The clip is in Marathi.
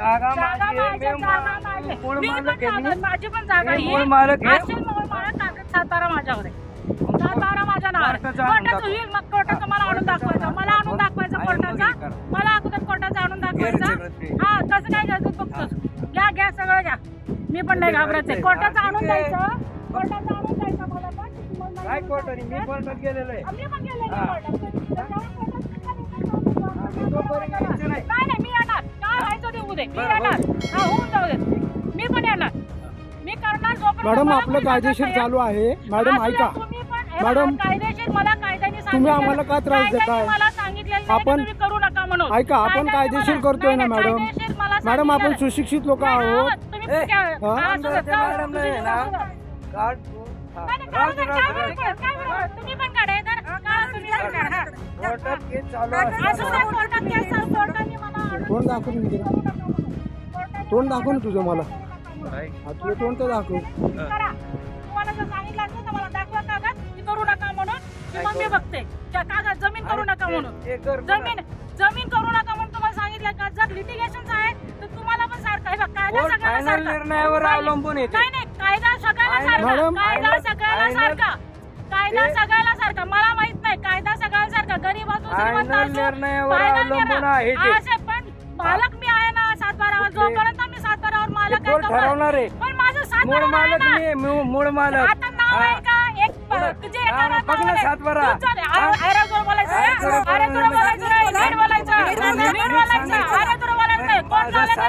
जागा जागा माझी जागा. मूळ मी पण मालक आहे जागा-. माझी पण जागा मी मूळ मालक आहे. असेल मूळ मालक कागद सातारा माझ्यावर आहे सातारा माझ्या नावावर आहे. कोर्टाचं आणून कोर्टाचं दाखवा. मग कोर्टाचं मला आणून दाखवायचं मला आणून दाखवायचं आणि कोर्टाचा मग हे करा. मला अगोदर कोर्टाचं आणून दाखवायचा गैरजबाबदारी. हा कसं काय घ्यायचं बघतोस घ्या घ्या सगळं घ्या मी पण नाही घाबरायचे कोर्टाचं आणून ठीक आहे. द्यायचं कोर्टाचं आणून द्यायचं मला पण तुम्हाला नाही काय म्हणून कोर्टाने मी. कोर्टात गेलेलो आहे पण हा. दे मी बरं, येणार हा होऊन जाऊ दे मी पण येणार मी करणार जोपर्यंत मॅडम मला आपलं कोणी कायदेशीर सांगत चालू आहे मॅडम ऐका तुम्ही पण हे मॅडम, बघा, कायदेशीर मला कायद्याने तुम्ही सांगितलेलं- आम्हाला का त्रास देताय? कायद्याने मला सांगितलेलं नाही की आपण- तुम्ही करू नका म्हणून ऐका, आपण कायद्याने कायदेशीर मला- करतोय ना, नाही, नाही, मॅडम. कायदेशीर मला मॅडम आपण सांगितलेलं- सुशिक्षित लोक नाही, आहोत आहोत. तुम्ही ए, क्या- हा? हा, असू द्या, आमदारच्या जाऊ, मॅडम तुम्ही नाही जाऊ, ना. जाऊ. कार्ड हा. नाही, नाही, राहू दे, काय राहू दे, बरोबर, राहू दे. काय बरोबर. तुम्ही पण काढा हे तर. काढा तुम्ही पण काढा, हा. कोर्टात केस चालू असू द्या, आहे कोर्टात केस चालू, कोर्टाने मला order तोंड दाखवून तोंड दाखव ना तुझं मला. काय? हा, तुझं तोंड तर दाखव. करा. तुम्हाला जर सांगितलं असतं तर मला दाखवा कागद की करू नका म्हणून. की मग मी बघते. त्या कागद जमीन करू नका म्हणून. कर. जमीन जमीन करू नका म्हणून तुम्हाला सांगितलं का? जर लिटिगेशन आहे तर तुम्हाला पण सारखं बघ कायदा कोर्ट सगळ्याला फायनल सारखा. निर्णयावर नाही, अवलंबून येते नाही नाही कायदा सगळ्याला Final- सारखा. मॅडम, कायदा सगळ्याला सारखा. कायदा ते- सगळ्याला सारखा. मला माहीत नाही कायदा सगळ्याला सारखा. गरीब असो श्रीमंत Final असो निर्णयावर अवलंबून. आहे ते. असं तोपर्यंत- ठरवणार आहे पण माझं मूळ मालक ना. मी मूळ- मूळ मालक आता नाव आहे हा. का एक. तुझे हा, एका ना नावावर आहे. सातबारा. तूच झाले. आय- आयराजवळ बोलायचं हा, आहे. जरा अरे तो